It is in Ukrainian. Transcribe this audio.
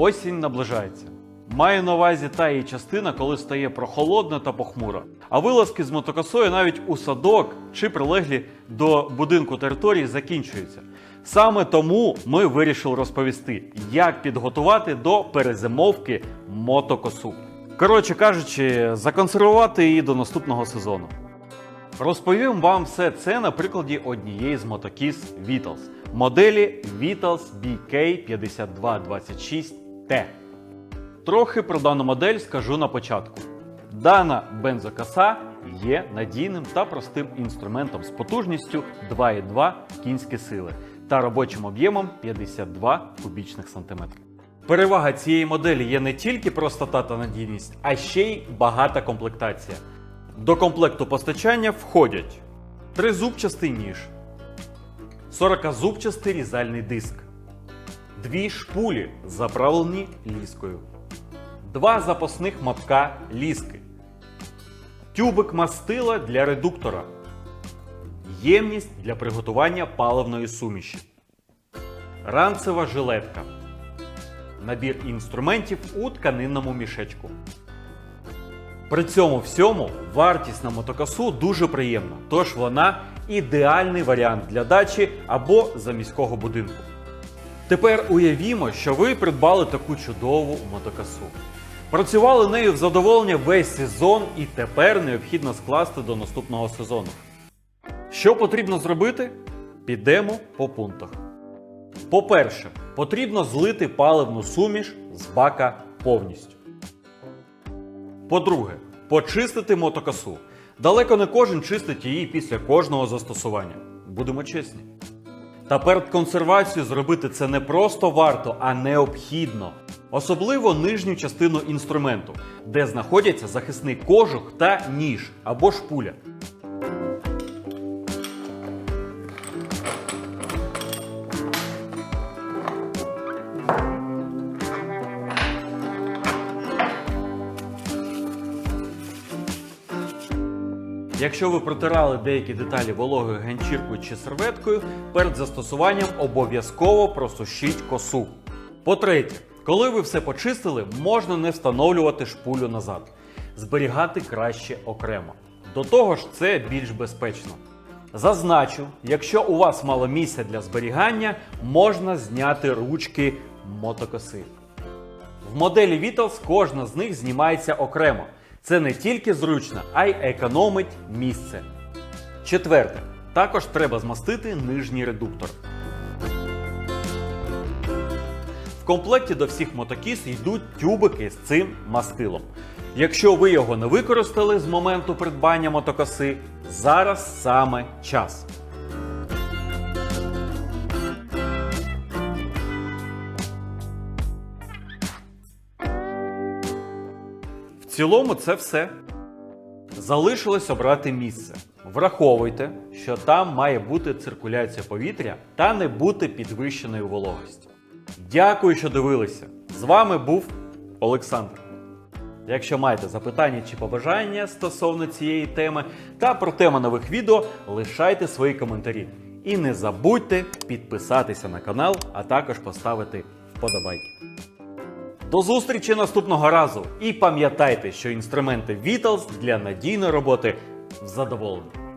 Осінь наближається. Маю на увазі та її частина, коли стає прохолодно та похмуро. А вилазки з мотокосою навіть у садок чи прилеглі до будинку території закінчуються. Саме тому ми вирішили розповісти, як підготувати до перезимовки мотокосу. Коротше кажучи, законсервувати її до наступного сезону. Розповім вам все це на прикладі однієї з мотокіс Vitals моделі Vitals BK5226T. Трохи про дану модель скажу на початку. Дана бензокоса є надійним та простим інструментом з потужністю 2,2 кінські сили та робочим об'ємом 52 кубічних сантиметрів. Перевага цієї моделі є не тільки простота та надійність, а ще й багата комплектація. До комплекту постачання входять тризубчастий ніж, 40-зубчастий різальний диск, дві шпулі, заправлені ліскою, два запасних мотка ліски, тюбик мастила для редуктора, ємність для приготування паливної суміші, ранцева жилетка, набір інструментів у тканинному мішечку. При цьому всьому вартість на мотокосу дуже приємна, тож вона ідеальний варіант для дачі або заміського будинку. Тепер уявімо, що ви придбали таку чудову мотокосу. Працювали нею в задоволення весь сезон і тепер необхідно скласти до наступного сезону. Що потрібно зробити? Підемо по пунктах. По-перше, потрібно злити паливну суміш з бака повністю. По-друге, почистити мотокосу. Далеко не кожен чистить її після кожного застосування. Будемо чесні. Та перед консервацією зробити це не просто варто, а необхідно. Особливо нижню частину інструменту, де знаходяться захисний кожух та ніж або шпуля. Якщо ви протирали деякі деталі вологою ганчіркою чи серветкою, перед застосуванням обов'язково просушіть косу. По-третє, коли ви все почистили, можна не встановлювати шпулю назад. Зберігати краще окремо. До того ж, це більш безпечно. Зазначу, якщо у вас мало місця для зберігання, можна зняти ручки мотокоси. В моделі Vitals кожна з них знімається окремо. Це не тільки зручно, а й економить місце. Четверте. Також треба змастити нижній редуктор. В комплекті до всіх мотокіс йдуть тюбики з цим мастилом. Якщо ви його не використали з моменту придбання мотокоси, зараз саме час. Цілому це все. Залишилось обрати місце. Враховуйте, що там має бути циркуляція повітря та не бути підвищеної вологості. Дякую, що дивилися. З вами був Олександр. Якщо маєте запитання чи побажання стосовно цієї теми та про теми нових відео, лишайте свої коментарі. І не забудьте підписатися на канал, а також поставити вподобайки. До зустрічі наступного разу! І пам'ятайте, що інструменти Vitals для надійної роботи в задоволенні.